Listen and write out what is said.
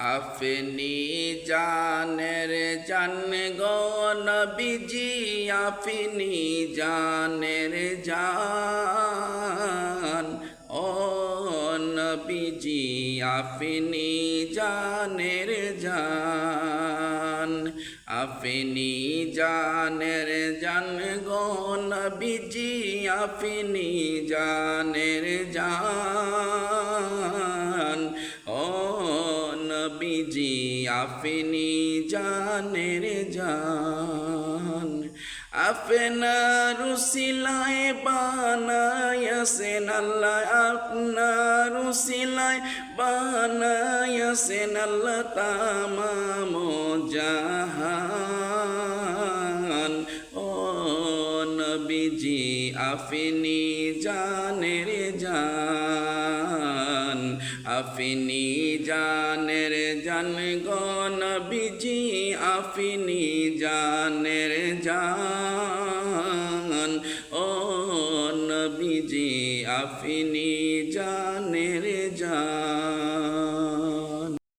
আপনি জানের জান গো নবীজি, আপনি জানের জান। ও নবীজি, আপনি জানের জান। আপনি জানের জান গো নবীজি, আপনি জানের জান। নবীজি আপনি জানের জান। আপনার সিলাই বানায়াসেন আল্লাহ, আপনার সিলাই বানায়াসেন আল্লাহ তামাম জাহান। ও নবীজি, আপনি জানের জান। আপনি জানের জান গো আফিনি জানের জান। ও নবীজি আফিনি জানের জান।